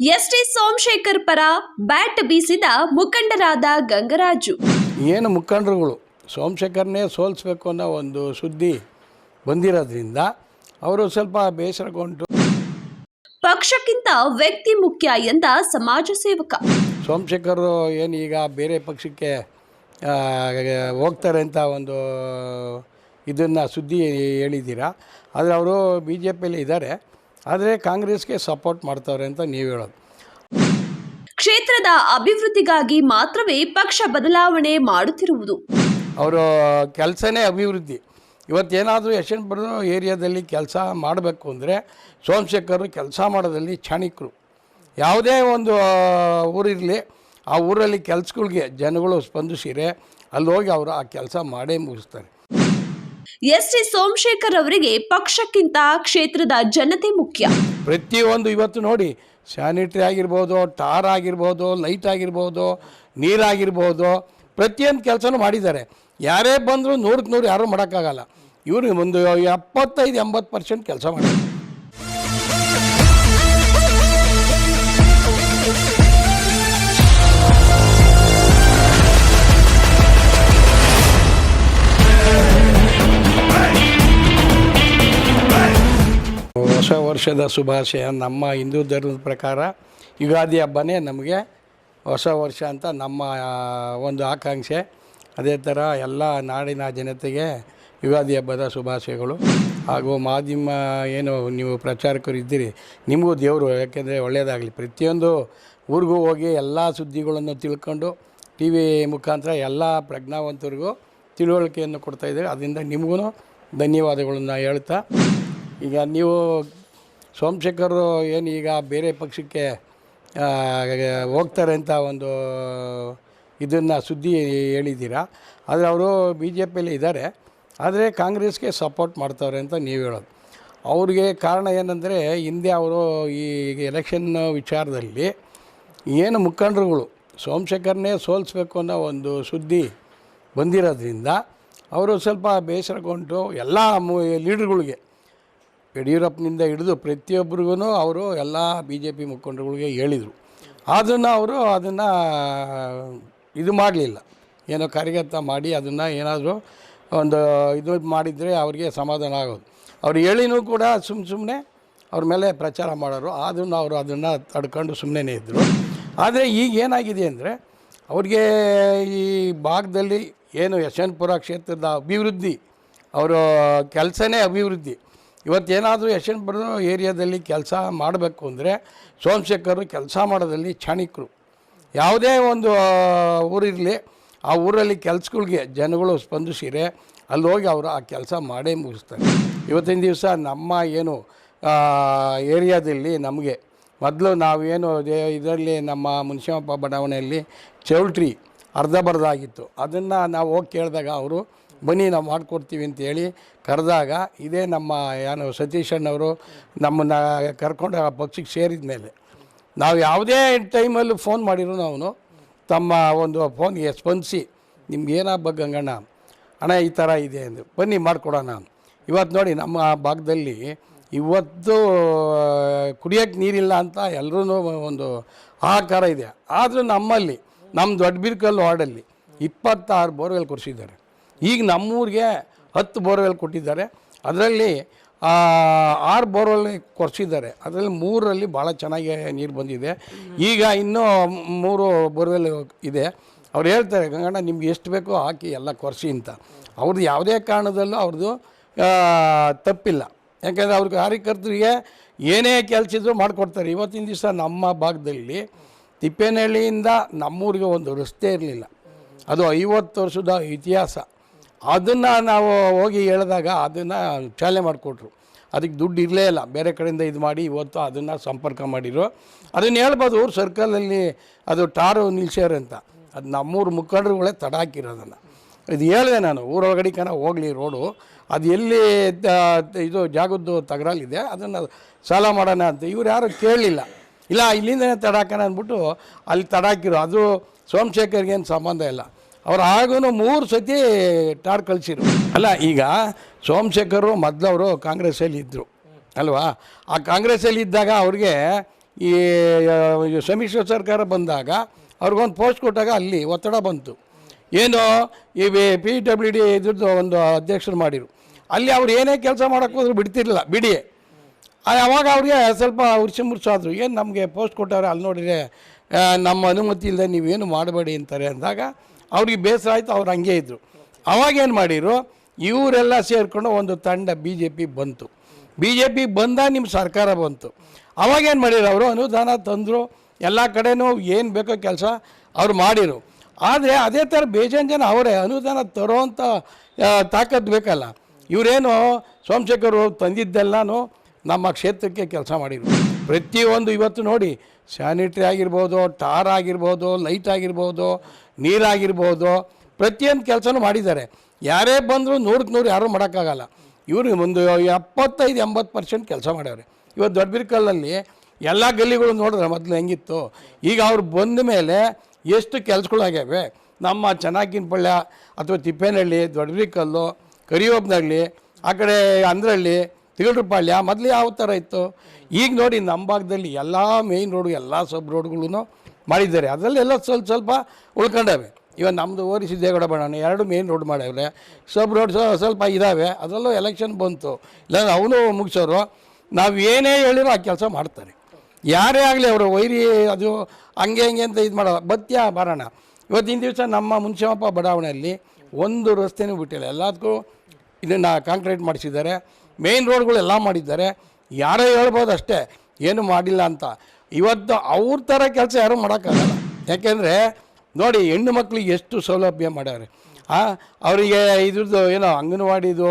ST Somashekar ಪರ bat ಬೀಸಿದ ಮುಖಂಡರಾದ ಗಂಗರಾಜು. ಏನು ಮುಖಂಡರುಗಳು? ಸೋಮಶೇಖರ್ನೇ ಸೋಲಿಸ್ಬೇಕು ಅನ್ನೋ ಒಂದು ಸುದ್ದಿ ಬಂದಿರೋದ್ರಿಂದ ಅವರು ಸ್ವಲ್ಪ ಬೇಸರಗೊಂಡು. ಪಕ್ಷಕ್ಕಿಂತ ವ್ಯಕ್ತಿ ಮುಖ್ಯ ಎಂದ ಸಮಾಜ ಸೇವಕ. ಸೋಮಶೇಖರ್ ಏನು ಈಗ ಬೇರೆ ಪಕ್ಷಕ್ಕೆ ಹೋಗ್ತಾರೆ ಅಂತ ಒಂದು ಇದನ್ನು ಸುದ್ದಿ ಹೇಳಿದ್ದೀರಾ? ಆದರೆ ಅವರು ಬಿ ಜೆ ಪಿಯಲ್ಲಿ ಇದ್ದಾರೆ. ಆದರೆ ಕಾಂಗ್ರೆಸ್ಗೆ ಸಪೋರ್ಟ್ ಮಾಡ್ತಾರೆ ಅಂತ ನೀವು ಹೇಳೋದು. ಕ್ಷೇತ್ರದ ಅಭಿವೃದ್ಧಿಗಾಗಿ ಮಾತ್ರವೇ ಪಕ್ಷ ಬದಲಾವಣೆ ಮಾಡುತ್ತಿರುವುದು. ಅವರ ಕೆಲಸನೇ ಅಭಿವೃದ್ಧಿ. ಇವತ್ತೇನಾದರೂ ಯಶವಂತಪುರ ಏರಿಯಾದಲ್ಲಿ ಕೆಲಸ ಮಾಡಬೇಕು ಅಂದರೆ ಸೋಮಶೇಖರ್ ಕೆಲಸ ಮಾಡೋದಲ್ಲಿ ಚಾಣಕ್ಯರು ಯಾವುದೇ ಒಂದು ಊರಿರಲಿ ಆ ಊರಲ್ಲಿ ಕೆಲಸಗಳಿಗೆ ಜನಗಳು ಸ್ಪಂದಿಸಿರೆ ಅಲ್ಲಿ ಹೋಗಿ ಅವರು ಆ ಕೆಲಸ ಮಾಡೇ ಮುಗಿಸ್ತಾರೆ. ಎಸ್ಟಿ ಸೋಮಶೇಖರ್ ಅವರಿಗೆ ಪಕ್ಷಕ್ಕಿಂತ ಕ್ಷೇತ್ರದ ಜನತೆ ಮುಖ್ಯ. ಪ್ರತಿಯೊಂದು ಇವತ್ತು ನೋಡಿ, ಸ್ಯಾನಿಟ್ರಿ ಆಗಿರ್ಬೋದು, ಟಾರ್ ಆಗಿರ್ಬೋದು, ಲೈಟ್ ಆಗಿರ್ಬೋದು ನೀರಾಗಿರ್ಬೋದು ಪ್ರತಿಯೊಂದು ಕೆಲಸನೂ ಮಾಡಿದ್ದಾರೆ. ಯಾರೇ ಬಂದರೂ ನೂರಕ್ಕೆ ನೂರು ಯಾರೂ ಮಾಡೋಕ್ಕಾಗಲ್ಲ. ಇವರು ಒಂದು ಎಪ್ಪತ್ತೈದು ಎಂಬತ್ತು ಪರ್ಸೆಂಟ್ ಕೆಲಸ ಮಾಡಿದ್ದಾರೆ. ಹೊಸ ವರ್ಷದ ಶುಭಾಶಯ. ನಮ್ಮ ಹಿಂದೂ ಧರ್ಮದ ಪ್ರಕಾರ ಯುಗಾದಿ ಹಬ್ಬನೇ ನಮಗೆ ಹೊಸ ವರ್ಷ ಅಂತ ನಮ್ಮ ಒಂದು ಆಕಾಂಕ್ಷೆ. ಅದೇ ಥರ ಎಲ್ಲ ನಾಡಿನ ಜನತೆಗೆ ಯುಗಾದಿ ಹಬ್ಬದ ಶುಭಾಶಯಗಳು. ಹಾಗೂ ಮಾಧ್ಯಮ ಏನು ನೀವು ಪ್ರಚಾರಕರು ಇದ್ದೀರಿ, ನಿಮಗೂ ದೇವರು, ಯಾಕೆಂದರೆ ಒಳ್ಳೆಯದಾಗಲಿ. ಪ್ರತಿಯೊಂದು ಊರಿಗೂ ಹೋಗಿ ಎಲ್ಲ ಸುದ್ದಿಗಳನ್ನು ತಿಳ್ಕೊಂಡು ಟಿ ವಿ ಮುಖಾಂತರ ಎಲ್ಲ ಪ್ರಜ್ಞಾವಂತರಿಗೂ ತಿಳುವಳಿಕೆಯನ್ನು ಕೊಡ್ತಾಯಿದ್ದೀರಿ ಅದರಿಂದ ನಿಮಗೂ ಧನ್ಯವಾದಗಳನ್ನು ಹೇಳ್ತಾ ಈಗ ನೀವು ಸೋಮಶೇಖರ್ ಏನು ಈಗ ಬೇರೆ ಪಕ್ಷಕ್ಕೆ ಹೋಗ್ತಾರೆ ಅಂತ ಒಂದು, ಇದನ್ನು ಸುದ್ದಿ ಹೇಳಿದ್ದೀರಾ? ಆದರೆ ಅವರು ಬಿ ಜೆ ಪಿಯಲ್ಲಿ ಇದ್ದಾರೆ. ಆದರೆ ಕಾಂಗ್ರೆಸ್ಗೆ ಸಪೋರ್ಟ್ ಮಾಡ್ತಾರೆ ಅಂತ ನೀವು ಹೇಳೋದು. ಅವ್ರಿಗೆ ಕಾರಣ ಏನಂದರೆ, ಹಿಂದೆ ಅವರು ಈ ಎಲೆಕ್ಷನ್ ವಿಚಾರದಲ್ಲಿ ಏನು ಮುಖಂಡರುಗಳು ಸೋಮಶೇಖರ್ನೇ ಸೋಲಿಸ್ಬೇಕು ಅನ್ನೋ ಒಂದು ಸುದ್ದಿ ಬಂದಿರೋದ್ರಿಂದ, ಅವರು ಸ್ವಲ್ಪ ಬೇಸರಗೊಂಡು ಎಲ್ಲ ಲೀಡ್ರುಗಳಿಗೆ ಯಡಿಯೂರಪ್ಪನಿಂದ ಹಿಡಿದು ಪ್ರತಿಯೊಬ್ಬರಿಗೂ ಅವರು ಎಲ್ಲ ಬಿ ಜೆ ಪಿ ಮುಖಂಡರುಗಳಿಗೆ ಹೇಳಿದರು. ಅದನ್ನು ಅವರು ಅದನ್ನು, ಇದು ಮಾಡಲಿಲ್ಲ. ಏನೋ ಕಾರ್ಯಗತ ಮಾಡಿ ಅದನ್ನು ಏನಾದರೂ ಒಂದು ಇದು ಮಾಡಿದರೆ ಅವರಿಗೆ ಸಮಾಧಾನ ಆಗೋದು. ಅವ್ರು ಹೇಳಿನೂ ಕೂಡ ಸುಮ್ಮ ಸುಮ್ಮನೆ ಅವ್ರ ಮೇಲೆ ಪ್ರಚಾರ ಮಾಡೋರು. ಆದ್ರೂ ಅವರು ಅದನ್ನು ತಡ್ಕೊಂಡು ಸುಮ್ಮನೆ ಇದ್ದರು ಆದರೆ ಈಗ ಏನಾಗಿದೆ ಅಂದರೆ ಅವ್ರಿಗೆ ಈ ಭಾಗದಲ್ಲಿ ಏನು ಯಶವಂತಪುರ ಕ್ಷೇತ್ರದ ಅಭಿವೃದ್ಧಿ, ಅವರ ಕೆಲಸನೇ ಅಭಿವೃದ್ಧಿ. ಇವತ್ತೇನಾದರೂ ಯಶವಂತಪುರ ಏರಿಯಾದಲ್ಲಿ ಕೆಲಸ ಮಾಡಬೇಕು ಅಂದರೆ ಸೋಮಶೇಖರ್ ಕೆಲಸ ಮಾಡೋದಲ್ಲಿ ಚಾಣಿಕರು. ಯಾವುದೇ ಒಂದು ಊರಿರಲಿ ಆ ಊರಲ್ಲಿ ಕೆಲಸಗಳಿಗೆ ಜನಗಳು ಸ್ಪಂದಿಸಿರೆ ಅಲ್ಲಿ ಹೋಗಿ ಅವರು ಆ ಕೆಲಸ ಮಾಡೇ ಮುಗಿಸ್ತಾರೆ. ಇವತ್ತಿನ ದಿವಸ ನಮ್ಮ ಏನು ಏರಿಯಾದಲ್ಲಿ ನಮಗೆ ಮೊದಲು ನಾವೇನು ಇದರಲ್ಲಿ ನಮ್ಮ ಮುನ್ಸಿಪಲ್ ಬಡಾವಣೆಯಲ್ಲಿ ಚೌಲ್ಟ್ರಿ ಅರ್ಧ ಬರ್ಧ ಆಗಿತ್ತು. ಅದನ್ನು ನಾವು ಹೋಗಿ ಕೇಳಿದಾಗ ಅವರು ಬನ್ನಿ ನಾವು ಮಾಡಿಕೊಡ್ತೀವಿ ಅಂತೇಳಿ ಕರೆದಾಗ ಇದೇ ನಮ್ಮ ಏನು ಸತೀಶ್ ಅಣ್ಣವರು ನಮ್ಮನ್ನು ಕರ್ಕೊಂಡು ಆ ಪಕ್ಷಕ್ಕೆ ಸೇರಿದ ಮೇಲೆ. ನಾವು ಯಾವುದೇ ಟೈಮಲ್ಲಿ ಫೋನ್ ಮಾಡಿದ್ರು ಅವನು ತಮ್ಮ ಒಂದು ಫೋನ್ಗೆ ಸ್ಪಂದಿಸಿ, ನಿಮ್ಗೆ ಏನಾಗಬೇಕು ಗಂಗಣ್ಣ? ಹಣ ಈ ಥರ ಇದೆ ಅಂದರು ಬನ್ನಿ ಮಾಡಿಕೊಡೋಣ. ಇವತ್ತು ನೋಡಿ ನಮ್ಮ ಭಾಗದಲ್ಲಿ ಇವತ್ತು ಕುಡಿಯೋಕ್ಕೆ ನೀರಿಲ್ಲ ಅಂತ ಎಲ್ಲರೂ ಒಂದು ಆಕಾರ ಇದೆ. ಆದರೂ ನಮ್ಮಲ್ಲಿ ನಮ್ಮ ದೊಡ್ಡ ಬಿರ್ಕಲ್ ವಾರ್ಡಲ್ಲಿ ಇಪ್ಪತ್ತಾರು ಬೋರ್ವೆಲ್ ಕೊಡಿಸಿದ್ದಾರೆ ಈಗ ನಮ್ಮೂರಿಗೆ ಹತ್ತು ಬೋರ್ವೆಲ್ ಕೊಟ್ಟಿದ್ದಾರೆ. ಅದರಲ್ಲಿ ಆರು ಬೋರ್ವೆಲ್ ಕೊರೆಸಿದ್ದಾರೆ. ಅದರಲ್ಲಿ ಮೂರರಲ್ಲಿ ಭಾಳ ಚೆನ್ನಾಗಿ ನೀರು ಬಂದಿದೆ. ಈಗ ಇನ್ನೂ ಮೂರು ಬೋರ್ವೆಲ್ ಇದೆ. ಅವ್ರು ಹೇಳ್ತಾರೆ, ಗಂಗಣ್ಣ, ನಿಮ್ಗೆ ಎಷ್ಟು ಬೇಕೋ ಹಾಕಿ ಎಲ್ಲ ಕೊರೆಸಿ ಅಂತ. ಅವ್ರದ್ದು ಯಾವುದೇ ಕಾರಣದಲ್ಲೂ ಅವ್ರದ್ದು ತಪ್ಪಿಲ್ಲ. ಯಾಕೆಂದರೆ ಅವ್ರ ಕಾರ್ಯಕರ್ತರಿಗೆ ಏನೇ ಕೆಲಸ ಇದ್ದರೂ ಮಾಡಿಕೊಡ್ತಾರೆ. ಇವತ್ತಿನ ದಿವಸ ನಮ್ಮ ಭಾಗದಲ್ಲಿ ತಿಪ್ಪೇನಹಳ್ಳಿಯಿಂದ ನಮ್ಮೂರಿಗೆ ಒಂದು ರಸ್ತೆ ಇರಲಿಲ್ಲ. ಅದು ಐವತ್ತು ವರ್ಷದ ಇತಿಹಾಸ. ಅದನ್ನು ನಾವು ಹೋಗಿ ಹೇಳಿದಾಗ ಅದನ್ನು ಚಾಲನೆ ಮಾಡಿಕೊಟ್ರು. ಅದಕ್ಕೆ ದುಡ್ಡು ಇರಲೇ ಇಲ್ಲ. ಬೇರೆ ಕಡೆಯಿಂದ ಇದು ಮಾಡಿ ಇವತ್ತು ಅದನ್ನು ಸಂಪರ್ಕ ಮಾಡಿರು ಅದನ್ನು ಹೇಳ್ಬೋದು ಸರ್ಕಲಲ್ಲಿ ಅದು ಟಾರು ನಿಲ್ಸ್ಯಾರ ಅಂತ. ಅದು ನಮ್ಮೂರು ಮುಖಂಡರುಗಳೇ ತಡ ಹಾಕಿರೋದನ್ನು ಇದು ಹೇಳಿದೆ ನಾನು, ಊರೊಳಗಡೆ ಕನ ಹೋಗಲಿ ರೋಡು. ಅದು ಎಲ್ಲಿ ಇದು ಜಾಗದ್ದು ತಗರಲ್ಲಿದೆ ಅದನ್ನು ಸಾಲ ಮಾಡೋಣ ಅಂತ. ಇವ್ರು ಯಾರು ಕೇಳಲಿಲ್ಲ ಇಲ್ಲ, ಇಲ್ಲಿಂದನೇ ತಡಾಕೋಣ ಅಂದ್ಬಿಟ್ಟು ಅಲ್ಲಿ ತಡಾಕಿರೋ ಅದು ಸೋಮಶೇಖರ್ಗೇನು ಸಂಬಂಧ ಇಲ್ಲ. ಅವ್ರು ಆಗೂ ಮೂರು ಸತಿ ಟಾರ್ ಕಳಿಸಿರು. ಅಲ್ಲ, ಈಗ ಸೋಮಶೇಖರು ಮೊದಲವರು ಕಾಂಗ್ರೆಸ್ಸಲ್ಲಿ ಇದ್ದರು ಅಲ್ವಾ? ಆ ಕಾಂಗ್ರೆಸ್ಸಲ್ಲಿ ಇದ್ದಾಗ ಅವ್ರಿಗೆ ಈ ಸಮ್ಮಿಶ್ರ ಸರ್ಕಾರ ಬಂದಾಗ ಅವ್ರಿಗೊಂದು ಪೋಸ್ಟ್ ಕೊಟ್ಟಾಗ ಅಲ್ಲಿ ಒತ್ತಡ ಬಂತು. ಏನು? ಈ ಪಿ ಡಬ್ಲ್ಯೂ ಡಿ ಇದ್ರದ್ದು ಒಂದು ಅಧ್ಯಕ್ಷರು ಮಾಡಿರು. ಅಲ್ಲಿ ಅವ್ರು ಏನೇ ಕೆಲಸ ಮಾಡೋಕ್ಕೆ ಹೋದ್ರು ಬಿಡ್ತಿರ್ಲಿಲ್ಲ, ಬಿಡಿ. ಅವಾಗ ಅವ್ರಿಗೆ ಸ್ವಲ್ಪ ಉರ್ಸಿ ಮುರ್ಸಾದ್ರು ಏನು ನಮಗೆ ಪೋಸ್ಟ್ ಕೊಟ್ಟವ್ರೆ ಅಲ್ಲಿ ನೋಡಿದರೆ ನಮ್ಮ ಅನುಮತಿ ಇಲ್ಲದೆ ನೀವೇನು ಮಾಡಬೇಡಿ ಅಂತಾರೆ ಅಂದಾಗ ಅವ್ರಿಗೆ ಬೇಸರ ಆಯಿತು, ಅವ್ರು ಹಂಗೆ ಇದ್ದರು ಅವಾಗೇನು ಮಾಡಿದ್ರು, ಇವರೆಲ್ಲ ಸೇರಿಕೊಂಡು ಒಂದು ತಂಡ ಬಿ ಜೆ ಪಿ ಬಂತು. ಬಿ ಜೆ ಪಿ ಬಂದ ನಿಮ್ಮ ಸರ್ಕಾರ ಬಂತು. ಅವಾಗೇನು ಮಾಡಿರು ಅವರು ಅನುದಾನ ತಂದರು, ಎಲ್ಲ ಕಡೆನೂ ಏನು ಬೇಕೋ ಕೆಲಸ ಅವ್ರು ಮಾಡಿರು. ಆದರೆ ಅದೇ ಥರ ಬೇಜಾನ್ ಜನ ಅವರೇ, ಅನುದಾನ ತರೋವಂಥ ತಾಕತ್ತು ಬೇಕಲ್ಲ. ಇವರೇನು ಸೋಮಶೇಖರ್ ತಂದಿದ್ದೆಲ್ಲನೂ ನಮ್ಮ ಕ್ಷೇತ್ರಕ್ಕೆ ಕೆಲಸ ಮಾಡಿದರು ಪ್ರತಿಯೊಂದು ಇವತ್ತು ನೋಡಿ, ಸ್ಯಾನಿಟ್ರಿ ಆಗಿರ್ಬೋದು, ಟಾರ್ ಆಗಿರ್ಬೋದು, ಲೈಟ್ ಆಗಿರ್ಬೋದು ನೀರಾಗಿರ್ಬೋದು, ಪ್ರತಿಯೊಂದು ಕೆಲಸನೂ ಮಾಡಿದ್ದಾರೆ. ಯಾರೇ ಬಂದರೂ ನೂರಕ್ಕೆ ನೂರು ಯಾರೂ ಮಾಡೋಕ್ಕಾಗಲ್ಲ. ಇವರು ಒಂದು ಎಪ್ಪತ್ತೈದು, ಎಂಬತ್ತು ಪರ್ಸೆಂಟ್ ಕೆಲಸ ಮಾಡ್ಯವ್ರೆ. ಇವತ್ತು ದೊಡ್ಡಬಿರ್ಕಲ್ಲಲ್ಲಿ ಎಲ್ಲ ಗಲ್ಲಿಗಳು ನೋಡಿದ್ರೆ ಮೊದಲು ಹೆಂಗಿತ್ತು. ಈಗ ಅವ್ರು ಬಂದ ಮೇಲೆ ಎಷ್ಟು ಕೆಲಸಗಳಾಗ್ಯಾವೆ ನಮ್ಮ ಚೆನ್ನಾಗಿನಪಳ್ಳ ಅಥವಾ ತಿಪ್ಪೇನಹಳ್ಳಿ ದೊಡ್ಡಬಿರಿಕಲ್ಲು ಕರಿಯೊಬ್ಬನಹಳ್ಳಿ ಆ ಕಡೆ ಅಂದ್ರಹಳ್ಳಿ ತಿಗಳ್ರಪಾಳ್ಯ ಮೊದಲು ಯಾವ ಥರ ಇತ್ತು? ಈಗ ನೋಡಿ ನಮ್ಮ ಭಾಗದಲ್ಲಿ ಎಲ್ಲ ಮೇಯ್ನ್ ರೋಡು ಎಲ್ಲ ಸಬ್ ರೋಡ್ಗಳೂ ಮಾಡಿದ್ದಾರೆ. ಅದರಲ್ಲೆಲ್ಲ ಸ್ವಲ್ಪ ಸ್ವಲ್ಪ ಉಳ್ಕೊಂಡವೆ. ಇವಾಗ ನಮ್ಮದು ಓರಿ ಸಿದ್ದೇಗೌಡ ಬಣ್ಣ ಎರಡು ಮೇನ್ ರೋಡ್ ಮಾಡವ್ರೆ ಸಬ್ ರೋಡ್ ಸ್ವಲ್ಪ ಇದ್ದಾವೆ ಅದರಲ್ಲೂ ಎಲೆಕ್ಷನ್ ಬಂತು. ಇಲ್ಲ ಅವನು ಮುಗಿಸೋರು. ನಾವು ಏನೇ ಹೇಳಿರೋ ಆ ಕೆಲಸ ಮಾಡ್ತಾರೆ. ಯಾರೇ ಆಗಲಿ ಅವರು ವೈರಿ ಅದು ಹಂಗೆ ಹಂಗೆ ಅಂತ ಇದು ಮಾಡೋ ಬತ್ಯ ಬರೋಣ ಇವತ್ತಿನ ದಿವಸ ನಮ್ಮ ಮುನ್ಸಿಮಪ್ಪ ಬಡಾವಣೆಯಲ್ಲಿ ಒಂದು ರಸ್ತೆನೂ ಬಿಟ್ಟಿಲ್ಲ. ಎಲ್ಲದಕ್ಕೂ ಇದನ್ನು ಕಾಂಕ್ರೀಟ್ ಮಾಡಿಸಿದ್ದಾರೆ. ಮೇನ್ ರೋಡ್ಗಳೆಲ್ಲ ಮಾಡಿದ್ದಾರೆ. ಯಾರೋ ಹೇಳ್ಬೋದು ಅಷ್ಟೇ. ಏನು ಮಾಡಿಲ್ಲ ಅಂತ. ಇವತ್ತು ಅವ್ರ ಥರ ಕೆಲಸ ಯಾರೂ ಮಾಡೋಕ್ಕಾಗಲ್ಲ. ಯಾಕೆಂದರೆ, ನೋಡಿ, ಹೆಣ್ಣು ಮಕ್ಕಳಿಗೆ ಎಷ್ಟು ಸೌಲಭ್ಯ ಮಾಡ್ಯಾರೆ ಅವರಿಗೆ ಇದ್ರದ್ದು ಏನೋ ಅಂಗನವಾಡಿದು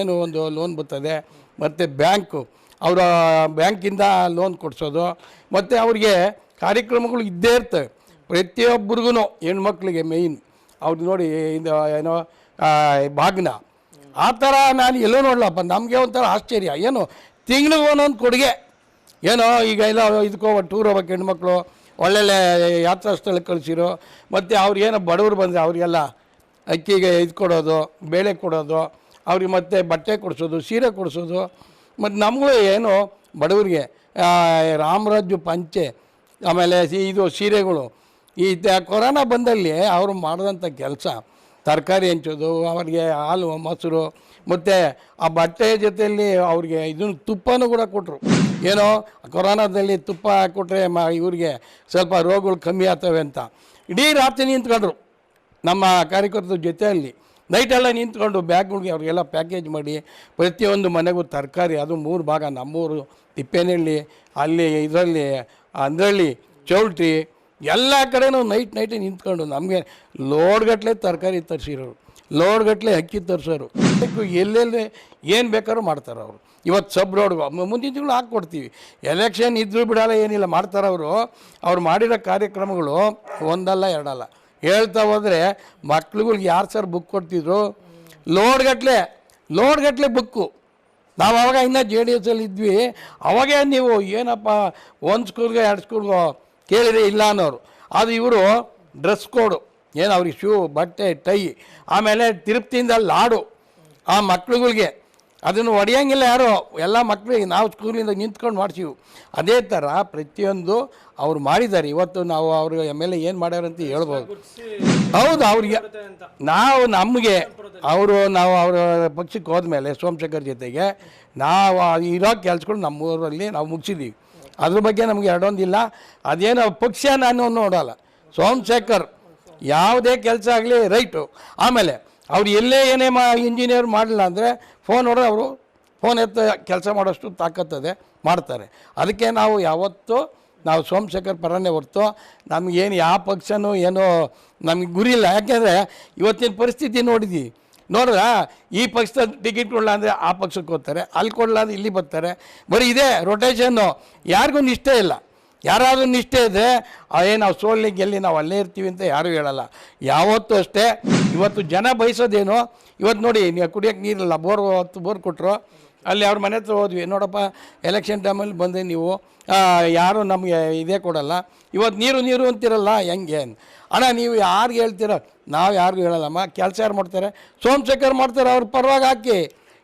ಏನು ಒಂದು ಲೋನ್ ಬರ್ತದೆ, ಮತ್ತು ಬ್ಯಾಂಕು. ಅವರ ಬ್ಯಾಂಕಿಂದ ಲೋನ್ ಕೊಡಿಸೋದು, ಮತ್ತು ಅವ್ರಿಗೆ ಕಾರ್ಯಕ್ರಮಗಳು ಇದ್ದೇ ಇರ್ತವೆ. ಪ್ರತಿಯೊಬ್ಬರಿಗೂ ಹೆಣ್ಮಕ್ಳಿಗೆ ಮೇಯ್ನ್ ಅವ್ರು ನೋಡಿ, ಇದು ಏನೋ ಭಾಗ್ನ. ಆ ಥರ ನಾನು ಎಲ್ಲೋ ನೋಡಲಪ್ಪ, ನಮಗೆ ಒಂಥರ ಆಶ್ಚರ್ಯ. ಏನು, ತಿಂಗಳಿಗೆ ಒಂದೊಂದು ಕೊಡುಗೆ. ಏನೋ ಈಗ ಎಲ್ಲ ಇದಕ್ಕೋ ಟೂರ್ ಹೋಗ್ಬೇಕು ಹೆಣ್ಮಕ್ಳು, ಒಳ್ಳೊಳ್ಳೆ ಯಾತ್ರಾ ಸ್ಥಳಕ್ಕೆ ಕಳಿಸಿರೋ. ಮತ್ತು ಅವ್ರಿಗೇನೋ ಬಡವರು ಬಂದರೆ ಅವರಿಗೆಲ್ಲ ಅಕ್ಕಿಗೆ ಇದು ಕೊಡೋದು, ಬೇಳೆ ಕೊಡೋದು, ಅವ್ರಿಗೆ ಮತ್ತೆ ಬಟ್ಟೆ ಕೊಡಿಸೋದು, ಸೀರೆ ಕೊಡಿಸೋದು. ಮತ್ತು ನಮಗೂ ಏನು ಬಡವರಿಗೆ ರಾಮರಾಜ್ಯ ರಾಮರಾಜು ಪಂಚೆ, ಆಮೇಲೆ ಇದು ಸೀರೆಗಳು. ಈ ಕೊರೋನಾ ಬಂದಲ್ಲಿ ಅವರು ಮಾಡಿದಂಥ ಕೆಲಸ, ತರಕಾರಿ ಹಂಚೋದು, ಅವರಿಗೆ ಹಾಲು, ಮೊಸರು, ಮತ್ತು ಆ ಬಟ್ಟೆ ಜೊತೆಯಲ್ಲಿ ಅವ್ರಿಗೆ ಇದನ್ನು ತುಪ್ಪನೂ ಕೂಡ ಕೊಟ್ಟರು ಏನೋ ಕೊರೋನಾದಲ್ಲಿ ತುಪ್ಪ ಕೊಟ್ಟರೆ ಮ ಇವ್ರಿಗೆ ಸ್ವಲ್ಪ ರೋಗಗಳು ಕಮ್ಮಿ ಆಗ್ತವೆ ಅಂತ. ಇಡೀ ರಾತ್ರಿ ನಿಂತ್ಕೊಂಡ್ರು ನಮ್ಮ ಕಾರ್ಯಕರ್ತರ ಜೊತೆಯಲ್ಲಿ. ನೈಟೆಲ್ಲ ನಿಂತ್ಕೊಂಡು ಬ್ಯಾಗ್ಗಳಿಗೆ ಅವ್ರಿಗೆಲ್ಲ ಪ್ಯಾಕೇಜ್ ಮಾಡಿ ಪ್ರತಿಯೊಂದು ಮನೆಗೂ ತರಕಾರಿ, ಅದು ಮೂರು ಭಾಗ ನಮ್ಮೂರು, ತಿಪ್ಪೇನಹಳ್ಳಿ, ಅಲ್ಲಿ ಇದರಲ್ಲಿ, ಅಂದ್ರಳ್ಳಿ, ಚೌಲ್ಟ್ರಿ, ಎಲ್ಲ ಕಡೆನೂ ನೈಟ್ ನೈಟ್ ನಿಂತ್ಕೊಂಡು ನಮಗೆ ಲೋಡ್ಗಟ್ಟಲೆ ತರಕಾರಿ ತರಿಸಿರೋರು ಲೋಡ್ಗಟ್ಟಲೆ ಅಕ್ಕಿ ತರಿಸೋರು. ಎಲ್ಲೆಲ್ಲಿ ಏನು ಬೇಕಾದ್ರೂ ಮಾಡ್ತಾರೆ ಅವರು ಇವತ್ತು ಸಬ್ ರೋಡ್ ಮುಂದಿನ ತಿಂಗಳು ಹಾಕ್ಕೊಡ್ತೀವಿ. ಎಲೆಕ್ಷನ್ ಇದ್ದರೂ ಬಿಡಲ್ಲ, ಏನಿಲ್ಲ. ಮಾಡ್ತಾರೆ ಅವರು. ಅವ್ರು ಮಾಡಿರೋ ಕಾರ್ಯಕ್ರಮಗಳು ಒಂದಲ್ಲ, ಎರಡಲ್ಲ. ಹೇಳ್ತಾ ಹೋದರೆ ಮಕ್ಳುಗಳಿಗೆ ಯಾರು ಸರ್ ಬುಕ್ ಕೊಡ್ತಿದ್ರು? ಲೋಡ್ಗಟ್ಲೆ ಲೋಡ್ಗಟ್ಲೆ ಬುಕ್ಕು ನಾವು ಅವಾಗ ಇನ್ನೂ ಜೆ ಡಿ ಎಸ್ಸಲ್ಲಿ ಇದ್ವಿ. ಅವಾಗೇ ನೀವು ಏನಪ್ಪ, ಒಂದು ಸ್ಕೂಲ್ಗೆ ಎರಡು ಸ್ಕೂಲ್ಗೋ ಕೇಳಿದ್ರೆ ಇಲ್ಲ ಅನ್ನೋರು. ಅದು ಇವರು ಡ್ರೆಸ್ ಕೋಡು ಏನು ಅವ್ರಿಗೆ ಶೂ ಬಟ್ಟೆ ಟೈ ಆಮೇಲೆ ತಿರುಪ್ತಿಯಿಂದ ಲಾಡು ಆ ಮಕ್ಳುಗಳಿಗೆ. ಅದನ್ನು ಹೊಡೆಯಂಗಿಲ್ಲ ಯಾರು? ಎಲ್ಲ ಮಕ್ಕಳಿಗೆ ನಾವು ಸ್ಕೂಲಿಂದ ನಿಂತ್ಕೊಂಡು ಮಾಡ್ತೀವಿ. ಅದೇ ಥರ ಪ್ರತಿಯೊಂದು ಅವ್ರು ಮಾಡಿದ್ದಾರೆ. ಇವತ್ತು ನಾವು ಅವರು ಎಂ ಎಲ್ ಎ ಏನು ಮಾಡ್ಯಾರಂತ ಹೇಳ್ಬೋದು. ಹೌದು, ಅವ್ರಿಗೆ ನಾವು ನಮಗೆ ಅವರು ನಾವು ಅವರ ಪಕ್ಷಕ್ಕೆ ಹೋದ್ಮೇಲೆ ಸೋಮಶೇಖರ್ ಜೊತೆಗೆ ನಾವು ಇರೋ ಕೆಲ್ಸಗಳು ನಮ್ಮೂರಲ್ಲಿ ನಾವು ಮುಗಿಸಿದ್ದೀವಿ. ಅದ್ರ ಬಗ್ಗೆ ನಮಗೆ ಎರಡೊಂದಿಲ್ಲ. ಅದೇನು ಪಕ್ಷ ನಾನು ನೋಡೋಲ್ಲ. ಸೋಮಶೇಖರ್ ಯಾವುದೇ ಕೆಲಸ ಆಗಲಿ ರೈಟು. ಆಮೇಲೆ ಅವ್ರು ಎಲ್ಲೇ ಏನೇ ಮಾ ಇಂಜಿನಿಯರ್ ಮಾಡಲಿಲ್ಲ ಅಂದರೆ ಫೋನ್ ಹೊಡೆದು ಅವರು ಫೋನ್ ಎತ್ತ ಕೆಲಸ ಮಾಡೋಷ್ಟು ತಾಕತ್ತದೆ, ಮಾಡ್ತಾರೆ. ಅದಕ್ಕೆ ನಾವು ಯಾವತ್ತೂ ನಾವು ಸೋಮಶೇಖರ್ ಪರನೇ ಹೊರ್ತು ನಮಗೇನು ಯಾವ ಪಕ್ಷನೂ ಏನೋ ನಮಗೆ ಗುರಿ ಇಲ್ಲ. ಯಾಕೆಂದರೆ ಇವತ್ತಿನ ಪರಿಸ್ಥಿತಿ ನೋಡಿದ್ವಿ. ನೋಡ್ರಾ ಈ ಪಕ್ಷದ ಟಿಕೆಟ್ ಕೊಡಲ್ಲ ಅಂದರೆ ಆ ಪಕ್ಷಕ್ಕೆ ಹೋಗ್ತಾರೆ, ಅಲ್ಲಿ ಕೊಡಲ್ಲ ಅಂದರೆ ಇಲ್ಲಿ ಬರ್ತಾರೆ. ಬರೀ ಇದೇ ರೊಟೇಷನ್ನು ಯಾರಿಗೂ ಇಷ್ಟ ಇಲ್ಲ. ಯಾರಾದ್ರೂ ನಿಷ್ಠೆ ಇದೆ ಅದೇ ನಾವು ಸೋಲ್ಲಿ ಗೆಲ್ಲಿ ನಾವು ಅಲ್ಲೇ ಇರ್ತೀವಿ ಅಂತ ಯಾರೂ ಹೇಳಲ್ಲ. ಯಾವತ್ತೂ ಅಷ್ಟೇ, ಇವತ್ತು ಜನ ಬಯಸೋದೇನು ಇವತ್ತು ನೋಡಿ, ನೀವು ಕುಡಿಯೋಕ್ಕೆ ನೀರಿಲ್ಲ, ಬೋರ್ ಹೊತ್ತು ಬೋರ್ ಕೊಟ್ಟರು ಅಲ್ಲಿ ಅವ್ರ ಮನೆ ಹತ್ರ ಹೋದ್ವಿ, ನೋಡಪ್ಪ ಎಲೆಕ್ಷನ್ ಟೈಮಲ್ಲಿ ಬಂದೆ ನೀವು ಯಾರು ನಮಗೆ ಇದೇ ಕೊಡಲ್ಲ ಇವತ್ತು ನೀರು ನೀರು ಅಂತಿರಲ್ಲ, ಹೆಂಗೆ? ಅಣ್ಣ, ನೀವು ಯಾರಿಗೆ ಹೇಳ್ತೀರ? ನಾವು ಯಾರಿಗೂ ಹೇಳಲ್ಲಮ್ಮ, ಕೆಲಸ ಯಾರು ಮಾಡ್ತಾರೆ? ಸೋಮಶೇಖರ್ ಮಾಡ್ತಾರೆ, ಅವ್ರ ಪರವಾಗಿ ಹಾಕಿ.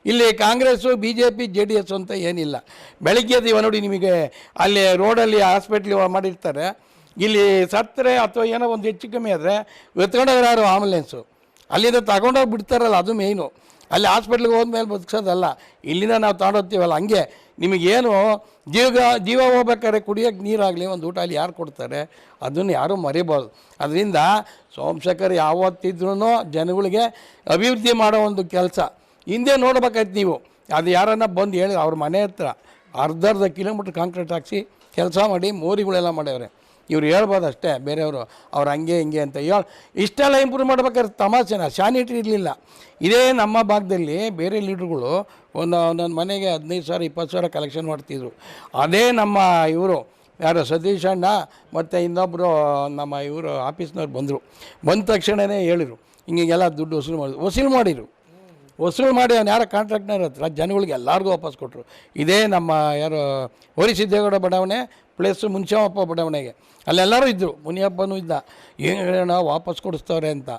ಇಲ್ಲಿ Congress B J P J D S ಅಂತ ಏನಿಲ್ಲ. ಬೆಳಗ್ಗೆ ದೀವ ನೋಡಿ ನಿಮಗೆ ಅಲ್ಲಿ ರೋಡಲ್ಲಿ ಹಾಸ್ಪಿಟ್ಲ್ ಮಾಡಿರ್ತಾರೆ. ಇಲ್ಲಿ ಸತ್ತರೆ ಅಥವಾ ಏನೋ ಒಂದು ಹೆಚ್ಚು ಕಮ್ಮಿ ಆದರೆ ಎತ್ಕೊಂಡೋಗ್ರಾರು ಯಾರು ಆಂಬುಲೆನ್ಸು. ಅಲ್ಲಿಂದ ತಗೊಂಡೋಗಿ ಬಿಡ್ತಾರಲ್ಲ, ಅದು ಮೇಯ್ನು. ಅಲ್ಲಿ ಹಾಸ್ಪಿಟ್ಲಿಗೆ ಹೋದ್ಮೇಲೆ ಬದುಕ್ಸೋದಲ್ಲ. ಇಲ್ಲಿಂದ ನಾವು ತಗೊಂಡೋಗ್ತೀವಲ್ಲ, ಹಂಗೆ. ನಿಮಗೇನು ಜೀವ ಜೀವ ಹೋಗ್ಬೇಕಾದ್ರೆ ಕುಡಿಯೋಕ್ಕೆ ನೀರಾಗಲಿ, ಒಂದು ಊಟ ಅಲ್ಲಿ ಯಾರು ಕೊಡ್ತಾರೆ, ಅದನ್ನು ಯಾರೂ ಮರಿಬಾರ್ದು. ಅದರಿಂದ ಸೋಮಶೇಖರ್ ಯಾವತ್ತಿದ್ರೂ ಜನಗಳಿಗೆ ಅಭಿವೃದ್ಧಿ ಮಾಡೋ ಒಂದು ಕೆಲಸ. ಹಿಂದೆ ನೋಡ್ಬೇಕಾಯ್ತು ನೀವು. ಅದು ಯಾರನ್ನ ಬಂದು ಹೇಳಿ, ಅವ್ರ ಮನೆ ಹತ್ರ ಅರ್ಧ ಅರ್ಧ ಕಿಲೋಮೀಟ್ರ್ ಕಾಂಕ್ರೀಟ್ ಹಾಕ್ಸಿ ಕೆಲಸ ಮಾಡಿ ಮೋರಿಗಳೆಲ್ಲ ಮಾಡ್ಯವ್ರೆ. ಇವ್ರು ಹೇಳ್ಬೋದು ಅಷ್ಟೇ, ಬೇರೆಯವರು ಅವ್ರು ಹಂಗೆ ಹಿಂಗೆ ಅಂತ ಹೇಳಿ, ಇಷ್ಟೆಲ್ಲ ಇಂಪ್ರೂವ್ ಮಾಡ್ಬೇಕಾದ್ರೆ ತಮಾಷೆನ ಸ್ಯಾನಿಟ್ರಿ ಇರಲಿಲ್ಲ. ಇದೇ ನಮ್ಮ ಭಾಗದಲ್ಲಿ ಬೇರೆ ಲೀಡ್ರುಗಳು ಒಂದು ಒಂದೊಂದು ಮನೆಗೆ ಹದಿನೈದು ಸಾವಿರ, ಇಪ್ಪತ್ತು ಸಾವಿರ ಕಲೆಕ್ಷನ್ ಮಾಡ್ತಿದ್ರು. ಅದೇ ನಮ್ಮ ಇವರು, ಯಾರು ಸತೀಶ್ ಅಣ್ಣ ಮತ್ತು ಇನ್ನೊಬ್ಬರು ನಮ್ಮ ಇವರು ಆಫೀಸ್ನವ್ರು ಬಂದರು. ಬಂದ ತಕ್ಷಣವೇ ಹೇಳಿದರು, ಹಿಂಗೆಲ್ಲ ದುಡ್ಡು ವಸೂಲು ಮಾಡಿದ್ರು ವಸೂಲು ಮಾಡಿರು ವಸೂಲು ಮಾಡಿ ಅವ್ನು ಯಾರೋ ಕಾಂಟ್ರಾಕ್ಟ್ನರ್ ಹತ್ರ, ಜನಗಳಿಗೆ ಎಲ್ಲರಿಗೂ ವಾಪಸ್ ಕೊಟ್ಟರು ಇದೇ ನಮ್ಮ ಯಾರು ಸಿದ್ದೇಗೌಡ ಬಡಾವಣೆ, ಪ್ಲೇಸು ಮುನ್ಶಾಮಪ್ಪ ಬಡಾವಣೆಗೆ. ಅಲ್ಲೆಲ್ಲರೂ ಇದ್ದರು ಮುನಿಯಪ್ಪನೂ ಇದ್ದ. ಏನು ಹೇಳೋಣ, ವಾಪಸ್ ಕೊಡಿಸ್ತವ್ರೆ ಅಂತ.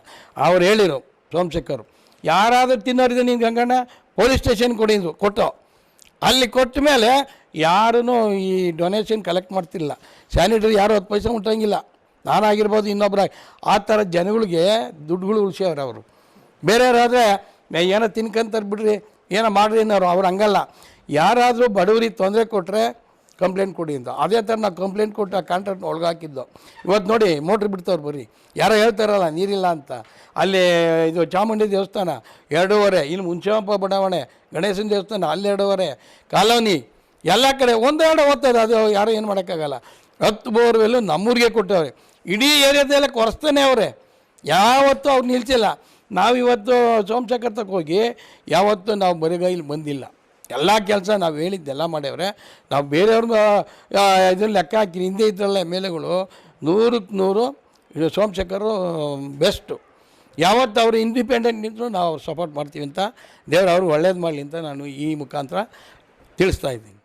ಅವ್ರು ಹೇಳಿದರು ಸೋಮಶೇಖರ್. ಯಾರಾದರೂ ತಿನ್ನೋರಿದೆ ನೀನು ಗಂಗಣ್ಣ, ಪೊಲೀಸ್ ಸ್ಟೇಷನ್ ಕೊಡಿದ್ರು ಕೊಟ್ಟು. ಅಲ್ಲಿ ಕೊಟ್ಟ ಮೇಲೆ ಯಾರೂ ಈ ಡೊನೇಷನ್ ಕಲೆಕ್ಟ್ ಮಾಡ್ತಿಲ್ಲ ಸ್ಯಾನಿಟರಿ ಯಾರು ಹತ್ತು ಪೈಸೆ ಮುಟ್ಟಂಗಿಲ್ಲ. ನಾನಾಗಿರ್ಬೋದು ಇನ್ನೊಬ್ಬರಾಗಿ ಆ ಥರ ಜನಗಳಿಗೆ ದುಡ್ಡುಗಳು ಉಳಿಸ್ಯವ್ರು ಅವರು. ಬೇರೆಯವರಾದರೆ ಏನೋ ತಿನ್ಕಂತಾರೆ ಬಿಡ್ರಿ, ಏನೋ ಮಾಡ್ರಿ ಅನ್ನೋರು ಅವ್ರು ಹಂಗಲ್ಲ. ಯಾರಾದರೂ ಬಡವರಿಗೆ ತೊಂದರೆ ಕೊಟ್ಟರೆ ಕಂಪ್ಲೇಂಟ್ ಕೊಡಿ ಅಂತ ಅದೇ ಥರ ನಾವು ಕಂಪ್ಲೇಂಟ್ ಕೊಟ್ಟು ಆ ಕಾಂಟ್ರಾಕ್ಟ್ನ ಒಳಗಾಕಿದ್ದು. ಇವತ್ತು ನೋಡಿ ಮೋಟ್ರ್ ಬಿಡ್ತವ್ರು ಬರ್ರಿ ಯಾರೋ ಹೇಳ್ತಾರಲ್ಲ, ನೀರಿಲ್ಲ ಅಂತ. ಅಲ್ಲಿ ಇದು ಚಾಮುಂಡಿ ದೇವಸ್ಥಾನ, ಎರಡೂವರೆ. ಇಲ್ಲಿ ಮುಂಚೆಪ್ಪ ಬಡಾವಣೆ, ಗಣೇಶನ ದೇವಸ್ಥಾನ, ಅಲ್ಲಿ ಎರಡೂವರೆ. ಕಾಲೋನಿ, ಎಲ್ಲ ಕಡೆ ಒಂದೆರಡು ಓದ್ತಾರೆ ಅದು ಯಾರೂ ಏನು ಮಾಡೋಕ್ಕಾಗಲ್ಲ. ಹತ್ತು ಬೋರ್ವೆಲ್ಲು ನಮ್ಮೂರಿಗೆ ಕೊಟ್ಟವ್ರೆ. ಇಡೀ ಏರಿಯಾದೆಲ್ಲ ಕೊರೆಸ್ತಾನೆ ಅವರೇ. ಯಾವತ್ತೂ ಅವ್ರು ನಿಲ್ಸಿಲ್ಲ. ನಾವಿವತ್ತು ಸೋಮಶೇಖರ್ ತಕ್ಕ ಹೋಗಿ ಯಾವತ್ತೂ ನಾವು ಮರಿಗೈಲಿ ಬಂದಿಲ್ಲ. ಎಲ್ಲ ಕೆಲಸ ನಾವು ಹೇಳಿದ್ದೆಲ್ಲ ಮಾಡ್ಯವ್ರೆ. ನಾವು ಬೇರೆಯವ್ರನ್ನ ಇದನ್ನು ಲೆಕ್ಕ ಹಾಕಿ, ಹಿಂದೆ ಇದ್ರಲ್ಲ ಎಂ ಎಲ್ ಎಗಳು ನೂರಕ್ಕೆ ನೂರು ಸೋಮಶೇಖರು ಬೆಸ್ಟು. ಯಾವತ್ತು ಅವರು ಇಂಡಿಪೆಂಡೆಂಟ್ ನಿಂತರೂ ನಾವು ಸಪೋರ್ಟ್ ಮಾಡ್ತೀವಿ ಅಂತ ದೇವ್ರು ಅವರು ಒಳ್ಳೇದು ಮಾಡಲಿ ಅಂತ ನಾನು ಈ ಮುಖಾಂತರ ತಿಳಿಸ್ತಾ ಇದ್ದೀನಿ.